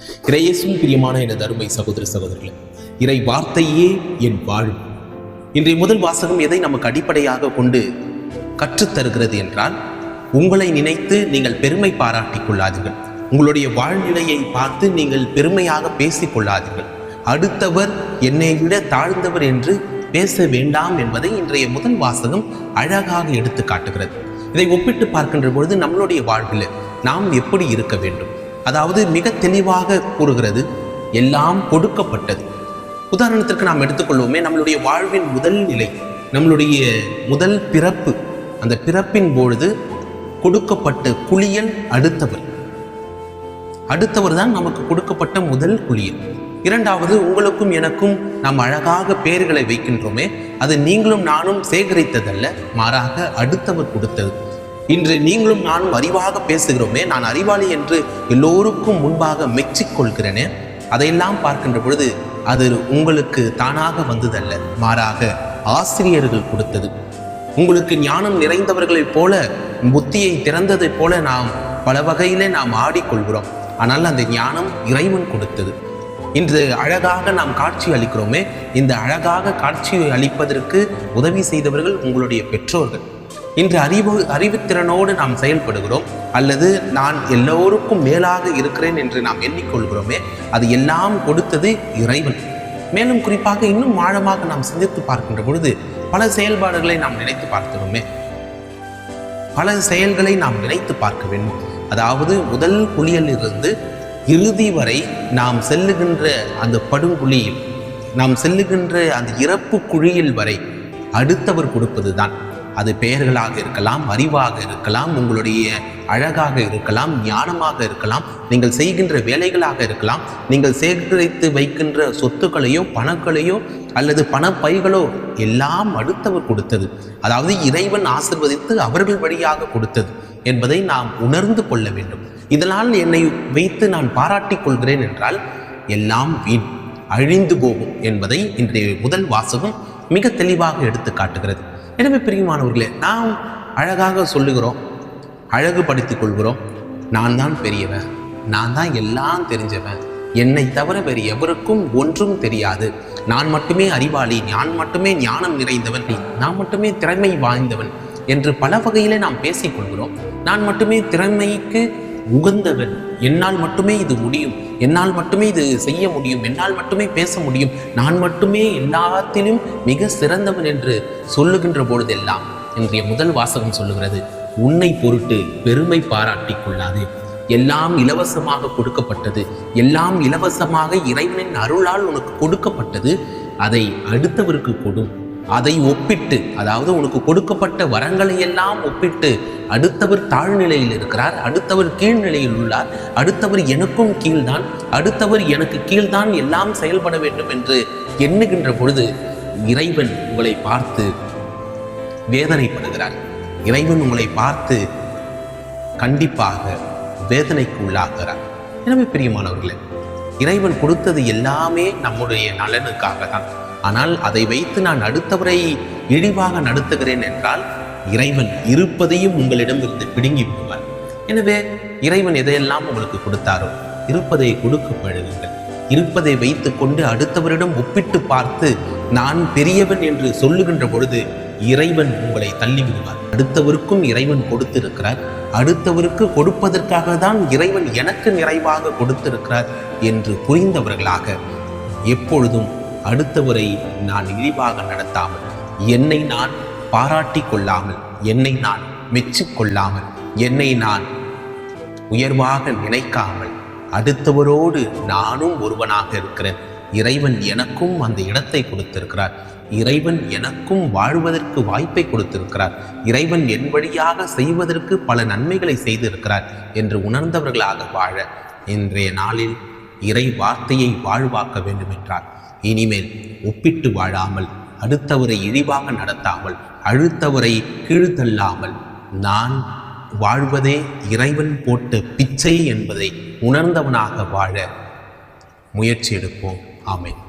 கிரேயசும் பிரியமான எனது அருமை சகோதர சகோதரிகளே இறை வார்த்தையே என் வாழ்வு. இன்றைய முதல் வாசகம் எதை நமக்கு அடிப்படையாக கொண்டு கற்றுத்தருகிறது என்றால் உங்களை நினைத்து நீங்கள் பெருமை பாராட்டிக் கொள்ளாதீர்கள். உங்களுடைய வாழ்நிலையை பார்த்து நீங்கள் பெருமையாக பேசிக் கொள்ளாதீர்கள். அடுத்தவர் என்னை விட தாழ்ந்தவர் என்று பேச வேண்டாம் என்பதை இன்றைய முதல் வாசகம் அழகாக எடுத்து காட்டுகிறது. இதை ஒப்பிட்டு பார்க்கின்ற பொழுது நம்மளுடைய வாழ்வில் நாம் எப்படி இருக்க வேண்டும்? அதாவது மிக தெளிவாக கூறுகிறது எல்லாம் கொடுக்கப்பட்டது. உதாரணத்திற்கு நாம் எடுத்துக்கொள்வோமே நம்மளுடைய வாழ்வின் முதல் நிலை நம்மளுடைய முதல் பிறப்பு. அந்த பிறப்பின் பொழுது கொடுக்கப்பட்ட குளியல் அடுத்தவர். அடுத்தவர் தான் நமக்கு கொடுக்கப்பட்ட முதல் குளியல். இரண்டாவது உங்களுக்கும் எனக்கும் நாம் அழகாக பெயர்களை வைக்கின்றோமே அது நீங்களும் நானும் சேகரித்ததல்ல மாறாக அடுத்தவர் கொடுத்தது. இன்று நீங்களும் நானும் அறிவாக பேசுகிறோமே நான் அறிவாளி என்று எல்லோருக்கும் முன்பாக மெச்சிக்கொள்கிறேனே அதையெல்லாம் பார்க்கின்ற பொழுது அது உங்களுக்கு தானாக வந்ததல்ல மாறாக ஆசிரியர்கள் கொடுத்தது. உங்களுக்கு ஞானம் நிறைந்தவர்களைப் போல புத்தியை திறந்ததைப் போல நாம் பல வகையிலே நாம் ஆடிக்கொள்கிறோம். ஆனால் அந்த ஞானம் இறைவன் கொடுத்தது. இன்று அழகாக நாம் காட்சி அளிக்கிறோமே இந்த அழகாக காட்சி அளிப்பதற்கு உதவி செய்தவர்கள் உங்களுடைய பெற்றோர்கள். இன்று அறிவு அறிவுத்திறனோடு நாம் செயல்படுகிறோம். அல்லது நான் எல்லோருக்கும் மேலாக இருக்கிறேன் என்று நாம் எண்ணிக்கொள்கிறோமே அது எல்லாம் கொடுத்தது இறைவன். மேலும் குறிப்பாக இன்னும் ஆழமாக நாம் சிந்தித்து பார்க்கின்ற பொழுது பல செயல்பாடுகளை நாம் நினைத்து பார்க்கிறோமே. பல செயல்களை நாம் நினைத்து பார்க்க வேண்டும். அதாவது முதல் குளியலிலிருந்து இறுதி வரை நாம் செல்லுகின்ற அந்த படுங்குழியில் நாம் செல்லுகின்ற அந்த இறப்பு குழியில் வரை அடுத்தவர் கொடுப்பது தான் அது பெயர்களாக இருக்கலாம் அறிவாக இருக்கலாம் உங்களுடைய அழகாக இருக்கலாம் ஞானமாக இருக்கலாம் நீங்கள் செய்கின்ற வேலைகளாக இருக்கலாம் நீங்கள் சேகரித்து வைக்கின்ற சொத்துக்களையோ பணங்களையோ அல்லது பணப்பைகளோ எல்லாம் அடுத்தவர் கொடுத்தது. அதாவது இறைவன் ஆசிர்வதித்து அவர்கள் வழியாக கொடுத்தது என்பதை நாம் உணர்ந்து கொள்ள வேண்டும். இதனால் என்னை வைத்து நான் பாராட்டிக் கொள்கிறேன் என்றால் எல்லாம் வீண் அழிந்து போகும் என்பதை இன்றைய முதல் வாசகம் மிக தெளிவாக எடுத்து காட்டுகிறது. எனவே பிரியமானவர்களே நாம் அழகாக சொல்லுகிறோம் அழகுபடுத்திக் கொள்கிறோம். நான் தான் பெரியவன் நான் தான் எல்லாம் தெரிஞ்சவன். என்னை தவிர வேறு எவருக்கும் ஒன்றும் தெரியாது. நான் மட்டுமே அறிவாளி நான் மட்டுமே ஞானம் நிறைந்தவன் நான் மட்டுமே திறமை வாய்ந்தவன் என்று பல வகையிலே நாம் பேசிக்கொள்கிறோம் நான் மட்டுமே திறமைக்கு உகந்தவன். என்னால் மட்டுமே இது முடியும். என்னால் மட்டுமே இது செய்ய முடியும். என்னால் மட்டுமே பேச முடியும். நான் மட்டுமே எல்லாத்திலும் மிக சிறந்தவன் என்று சொல்லுகின்ற பொழுதெல்லாம் இன்றைய முதல் வாசகம் சொல்லுகிறது உன்னை பொருட்டு பெருமை பாராட்டிக் கொள்ளாது. எல்லாம் இலவசமாக கொடுக்கப்பட்டது. எல்லாம் இலவசமாக இறைவனின் அருளால் உனக்கு கொடுக்கப்பட்டது. அதை அடுத்தவருக்கு கொடும் அதை ஒப்பிட்டு அதாவது உனக்கு கொடுக்கப்பட்ட வரங்களை எல்லாம் ஒப்பிட்டு அடுத்தவர் தாழ்நிலையில் இருக்கிறார் அடுத்தவர் கீழ்நிலையில் உள்ளார் அடுத்தவர் எனக்கும் கீழ்தான் அடுத்தவர் எனக்கு கீழ்தான் எல்லாம் செயல்பட வேண்டும் என்று எண்ணுகின்ற பொழுது இறைவன் உங்களை பார்த்து வேதனைப்படுகிறார். இறைவன் உங்களை பார்த்து கண்டிப்பாக வேதனைக்கு உள்ளாகிறார் எனவே பிரியமானவர்களே இறைவன் கொடுத்தது எல்லாமே நம்முடைய நலனுக்காக தான் ஆனால் அதை வைத்து நான் அடுத்தவரை இழிவாக நடத்துகிறேன் என்றால் இறைவன் இருப்பதையும் உங்களிடமிருந்து பிடுங்கி விடுவார் எனவே இறைவன் எதையெல்லாம் உங்களுக்கு கொடுத்தாரோ இருப்பதை கொடுக்க பழகுங்கள் இருப்பதை வைத்துக்கொண்டு அடுத்தவரிடம் ஒப்பிட்டு பார்த்து நான் பெரியவன் என்று சொல்லுகின்ற பொழுது இறைவன் உங்களை தள்ளி விடுவார் அடுத்தவருக்கும் இறைவன் கொடுத்திருக்கிறார். அடுத்தவருக்கு கொடுப்பதற்காக தான் இறைவன் எனக்கு நிறைவாக கொடுத்திருக்கிறார் என்று புரிந்தவர்களாக எப்பொழுதும் அடுத்தவரை நான் இழிவாக நடத்தாமல் என்னை நான் பாராட்டி கொள்ளாமல் என்னை நான் மெச்சிக்கொள்ளாமல் என்னை நான் உயர்வாக நினைக்காமல் அடுத்தவரோடு நானும் ஒருவனாக இருக்கிறேன். இறைவன் எனக்கும் அந்த இடத்தை கொடுத்திருக்கிறார். இறைவன் எனக்கும் வாழ்வதற்கு வாய்ப்பை கொடுத்திருக்கிறார். இறைவன் என் வழியாக செய்வதற்கு பல நன்மைகளை செய்திருக்கிறார் என்று உணர்ந்தவர்களாக வாழ இன்றைய நாளில் இறை வார்த்தையை வாழ்வாக்க வேண்டுமென்றார். இனிமேல் ஒப்பிட்டு வாழாமல் அடுத்தவரை இழிவாக நடத்தாமல் அழுத்தவரை கீழ்த்தள்ளாமல் நான் வாழ்வதே இறைவன் போட்ட பிச்சை என்பதை உணர்ந்தவனாக வாழ முயற்சி எடுப்போம். ஆமேன்.